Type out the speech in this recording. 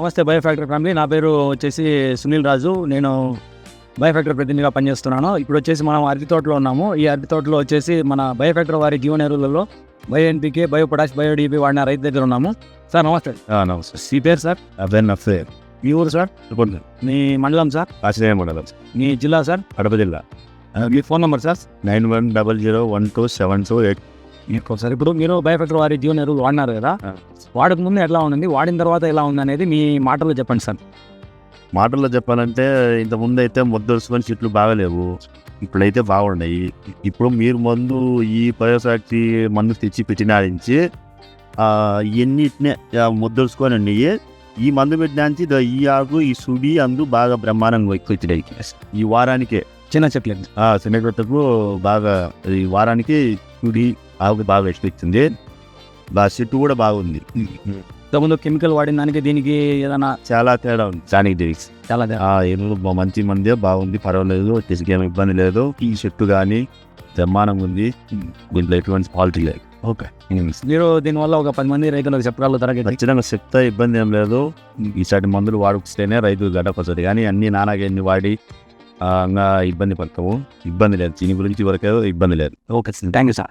నమస్తే bio factory family. నా పేరు వచ్చేసి సునీల్ రాజు. నేను బయో ఫ్యాక్టరీ ప్రతినిధిగా పనిచేస్తున్నాను. ఇప్పుడు వచ్చేసి మనం అరటి తోటలో ఉన్నాము. ఈ అరటి తోటలో వచ్చేసి మన బయో ఫ్యాక్టరీ వారి జీవన ఎరువులలో bio NPK bio potash bio D వాడిన రైతు దగ్గర ఉన్నాము. సార్ నమస్తే. నమస్తే. మీ పేరు సార్? అబ్బాయి నమస్తే మీ ఊరు సార్? మీ మండలం సార్? మండలం. మీ జిల్లా సార్? కడప జిల్లా. మీ phone number sir? Nine one double zero one two seven two eight. Sir ఇప్పుడు మీరు బయో ఫ్యాక్టరీ వారి జీవన ఎరువులు వాడినారు కదా. వాడక ముందు ఎట్లా ఉందండి వాడిన తర్వాత ఎలా ఉంది అనేది మీ మాటల్లో చెప్పండి సార్. మాటల్లో చెప్పాలంటే ఇంత ముందు అయితే ముద్దలుసుకొని చెట్లు బాగలేవు. ఇప్పుడైతే బాగున్నాయి. ఇప్పుడు మీరు మందు ఈ బయోఫ్యాక్టరీ మందు తెచ్చి పెట్టినారించి ఎన్నిటినే ముద్దలుసుకొని ఉన్నాయి. ఈ మందు పెట్టినాంచి ఈ ఆకు ఈ సుడి అందు బాగా బ్రహ్మాండంగా ఎక్కువ ఈ వారానికే. చిన్న చెట్లు ఆ శనగకు బాగా ఈ వారానికి కుడి ఆవుకి బాగా ఇస్తుంది బాగా చెట్టు కూడా బాగుంది. ఇంతకుముందు కెమికల్ వాడిన దానికి దీనికి ఏదైనా చాలా తేడా ఉంది. దానికి దీనికి చాలా ఎరువులు బా- మంచి మందే బాగుంది పర్వాలేదు ఏమి ఇబ్బంది లేదు. ఈ చెట్టు కానీ బ్రహ్మాండంగా ఉంది. దీంట్లో ఎటువంటి ఫాల్ట్ లేదు ఓకే. మీరు దీనివల్ల ఒక పది మంది రైతులకు చెప్పగలుగుతారా? ఖచ్చితంగా చెప్తే ఇబ్బంది ఏం లేదు. ఈసారి మందులు వాడుకొస్తేనే రైతు గడపస్తుంది కానీ అన్ని నానాగన్ని వాడి ఇబ్బంది పడతాము. ఇబ్బంది లేదు. దీని గురించి వరకే ఇబ్బంది లేదు. Okay thank you sir